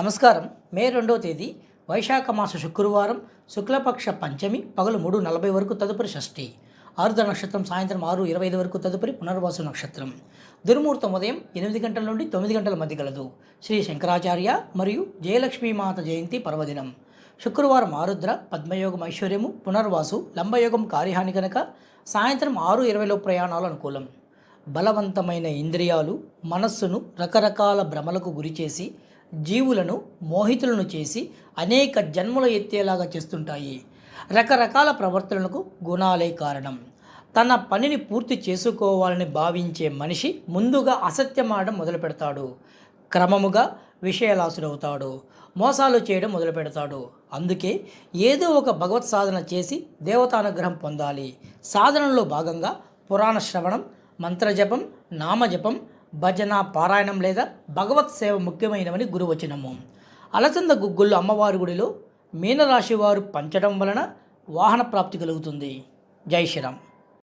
నమస్కారం. మే రెండవ తేదీ వైశాఖ మాస శుక్రవారం శుక్లపక్ష పంచమి పగలు మూడు నలభై వరకు తదుపరి షష్ఠి ఆరుద్ర నక్షత్రం సాయంత్రం ఆరు ఇరవై ఐదు వరకు తదుపరి పునర్వాసు నక్షత్రం. దుర్ముహూర్తం ఉదయం ఎనిమిది గంటల నుండి తొమ్మిది గంటల మధ్య గలదు శ్రీ శంకరాచార్య మరియు జయలక్ష్మీమాత జయంతి పర్వదినం. శుక్రవారం ఆరుద్ర పద్మయోగం ఐశ్వర్యము పునర్వాసు లంబయోగం కార్యహాని కనుక సాయంత్రం ఆరు ఇరవైలో ప్రయాణాలు అనుకూలం. బలవంతమైన ఇంద్రియాలు మనస్సును రకరకాల భ్రమలకు గురిచేసి జీవులను మోహితులను చేసి అనేక జన్మలు ఎత్తేలాగా చేస్తుంటాయి. రకరకాల ప్రవర్తనలకు గుణాలే కారణం. తన పనిని పూర్తి చేసుకోవాలని భావించే మనిషి ముందుగా అసత్యమాడడం మొదలు పెడతాడు. క్రమముగా విషయలాసుడవుతాడు. మోసాలు చేయడం మొదలు పెడతాడు. అందుకే ఏదో ఒక భగవత్ సాధన చేసి దేవతానుగ్రహం పొందాలి. సాధనలో భాగంగా పురాణ శ్రవణం మంత్రజపం నామజపం భజన పారాయణం లేదా భగవత్ సేవ ముఖ్యమైనవని గురువచనము. అలసంద గుగ్గుళ్ళు అమ్మవారి గుడిలో మీనరాశి వారు పంచడం వలన వాహన ప్రాప్తి కలుగుతుంది. జై శ్రీరామ్.